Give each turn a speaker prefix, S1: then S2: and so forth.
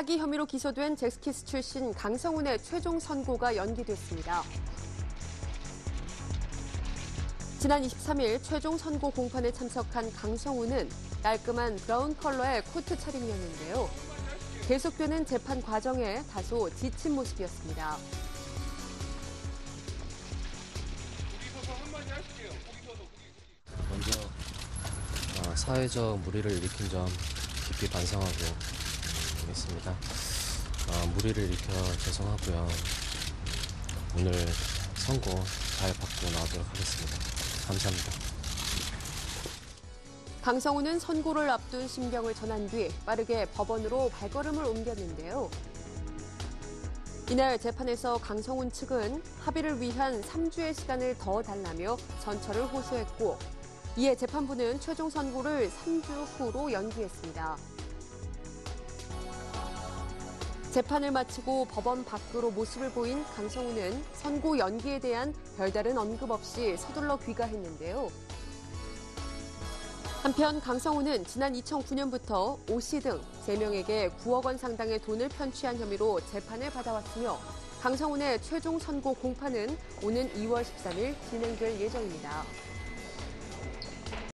S1: 사기 혐의로 기소된 잭스키스 출신 강성훈의 최종 선고가 연기됐습니다. 지난 23일 최종 선고 공판에 참석한 강성훈은 깔끔한 브라운 컬러의 코트 차림이었는데요. 계속되는 재판 과정에 다소 지친 모습이었습니다.
S2: 먼저 어, 사회적 무리를 일으킨 점 깊이 반성하고 있습니다. 어, 무리를 일으켜 죄송하고요. 오늘 선고 잘 받고 나오도록 하겠습니다. 감사합니다.
S1: 강성훈은 선고를 앞둔 심경을 전한 뒤 빠르게 법원으로 발걸음을 옮겼는데요. 이날 재판에서 강성훈 측은 합의를 위한 3주의 시간을 더 달라며 전철을 호소했고 이에 재판부는 최종 선고를 3주 후로 연기했습니다. 재판을 마치고 법원 밖으로 모습을 보인 강성훈은 선고 연기에 대한 별다른 언급 없이 서둘러 귀가했는데요. 한편 강성훈은 지난 2009년부터 오 씨 등 3명에게 9억 원 상당의 돈을 편취한 혐의로 재판을 받아왔으며 강성훈의 최종 선고 공판은 오는 2월 13일 진행될 예정입니다.